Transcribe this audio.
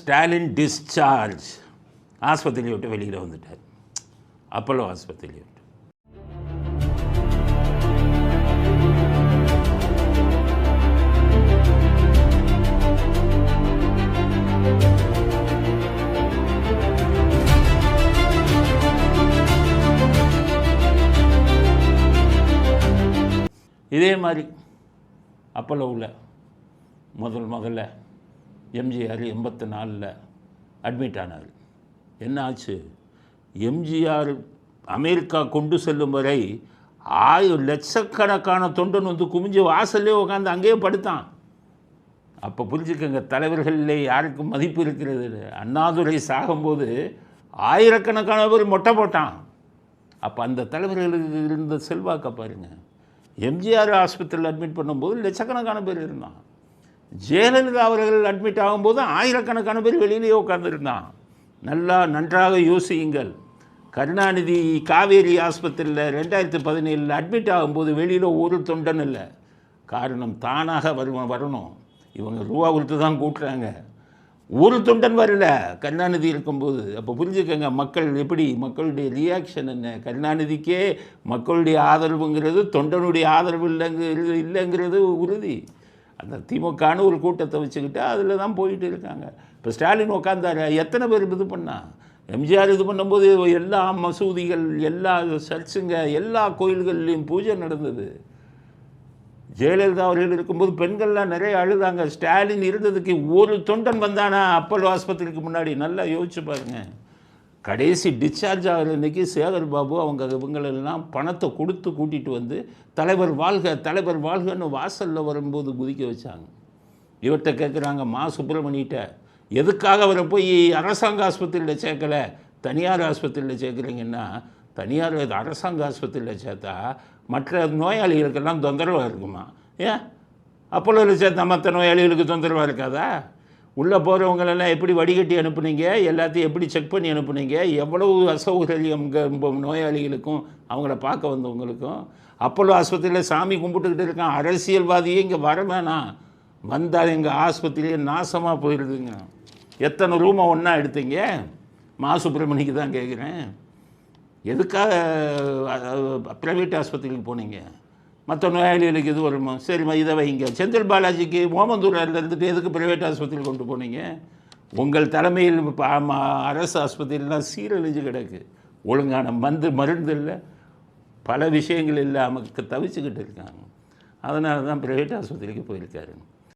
Stalin discharge ஆஸ்பத்திரியை விட்டு வெளியில் வந்துட்டார் அப்போலோ ஆஸ்பத்திரியை விட்டு இதே மாதிரி அப்போலோவில் முதல் முதல்ல எம்ஜிஆர் எண்பத்தி நாலில் அட்மிட் ஆனார். என்ன ஆச்சு? எம்ஜிஆர் அமெரிக்கா கொண்டு செல்லும் வரை ஆயு லட்சக்கணக்கான தொண்டன் வந்து குமிஞ்சு வாசல்லே உட்காந்து அங்கேயே படுத்தான். அப்போ புரிஞ்சுக்கங்க தலைவர்களிலே யாருக்கும் மதிப்பு இருக்கிறது? அண்ணாதுரை சாகும்போது ஆயிரக்கணக்கான பேர் மொட்டை போட்டான். அப்போ அந்த தலைவர்களுக்கு இருந்த செல்வாக்கை பாருங்கள் எம்ஜிஆர் ஆஸ்பத்திரியில் அட்மிட் பண்ணும்போது லட்சக்கணக்கான பேர் இருந்தான். ஜெயலலிதா அவர்கள் அட்மிட் ஆகும்போது ஆயிரக்கணக்கான பேர் வெளியிலேயே உட்காந்துருந்தான் நல்லா நன்றாக யோசியுங்கள். கருணாநிதி காவேரி ஆஸ்பத்திரியில் ரெண்டாயிரத்தி பதினேழில் அட்மிட் ஆகும்போது வெளியில் ஒரு தொண்டன் இல்லை. காரணம் தானாக வரும் வரணும். இவங்க ரூபா கொடுத்து தான் கூட்டுறாங்க. ஒரு தொண்டன் வரல. கருணாநிதி இருக்கும்போது. அப்போ புரிஞ்சுக்கங்க மக்கள் எப்படி மக்களுடைய ரியாக்ஷன் என்ன? கருணாநிதிக்கே மக்களுடைய ஆதரவுங்கிறது தொண்டனுடைய ஆதரவு இல்லைங்கிறது இல்லைங்கிறது உறுதி. அந்த திமுகன்னு ஒரு கூட்டத்தை வச்சுக்கிட்டு அதில் தான் போயிட்டு இருக்காங்க. இப்போ ஸ்டாலின் உட்காந்தார் எத்தனை பேர் இது பண்ணா? எம்ஜிஆர் இது பண்ணும்போது எல்லா மசூதிகள் எல்லா சர்ச்சுங்க எல்லா கோயில்கள்லேயும் பூஜை நடந்தது. ஜெயலலிதா அவர்கள் இருக்கும்போது பெண்கள்லாம் நிறைய அழுதாங்க. ஸ்டாலின் இருந்ததுக்கு ஒரு தொண்டன் வந்தானா? அப்பல்லோ ஆஸ்பத்திரிக்கு முன்னாடி. நல்லா யோசிச்சு பாருங்கள் கடைசி டிஸ்சார்ஜ் ஆகிற இன்றைக்கி சேகர் பாபு அவங்க இவங்களெல்லாம் பணத்தை கொடுத்து கூட்டிகிட்டு வந்து தலைவர் வாழ்க தலைவர் வாழ்கன்னு வாசலில் வரும்போது குதிக்க வச்சாங்க. இவர்கிட்ட கேட்குறாங்க மா சுப்பிரமணியிட்ட எதுக்காக அவரை போய் அரசாங்க ஆஸ்பத்திரியில் சேர்க்கல? தனியார் ஆஸ்பத்திரியில் சேர்க்குறீங்கன்னா தனியார் அரசாங்க ஆஸ்பத்திரியில் சேர்த்தா மற்ற நோயாளிகளுக்கெல்லாம் தொந்தரவாக இருக்குமா? ஏன்? அப்போலோவில் சேர்த்தா மற்ற நோயாளிகளுக்கு தொந்தரவாக இருக்காதா? உள்ளே போகிறவங்களெல்லாம் எப்படி வடிகட்டி அனுப்புனீங்க? எல்லாத்தையும் எப்படி செக் பண்ணி அனுப்புனீங்க? எவ்வளவு அசௌகரியம் நோயாளிகளுக்கும் அவங்கள பார்க்க வந்தவங்களுக்கும். அப்போலோ ஆஸ்பத்திரியில் சாமி கும்பிட்டுக்கிட்டு இருக்கான். அரசியல்வாதியே இங்கே வர வேணாம். வந்தால் எங்கள் ஆஸ்பத்திரியே நாசமாக போயிடுதுங்க. எத்தனை ரூமை ஒன்றா எடுத்தீங்க? மா சுப்பிரமணிக்கு தான் கேட்குறேன். எதுக்காக ப்ரைவேட் ஆஸ்பத்திரிக்கு போனீங்க? மற்ற நோயாளிகளுக்கு இது வருமா? சரிம்மா இதை வைங்க. செந்தில் பாலாஜிக்கு ஓமந்தூரில் இருந்துட்டு எதுக்கு ப்ரைவேட் ஆஸ்பத்திரி கொண்டு போனீங்க? உங்கள் தலைமையில் இப்போ அரசு ஆஸ்பத்திரிலாம் சீரழிஞ்சு கிடக்கு. ஒழுங்கான மருந்து மருந்து இல்லை. பல விஷயங்கள் இல்லாமல் தவிச்சுக்கிட்டு இருக்காங்க. அதனால தான் ப்ரைவேட் ஆஸ்பத்திரிக்கு போயிருக்காருங்க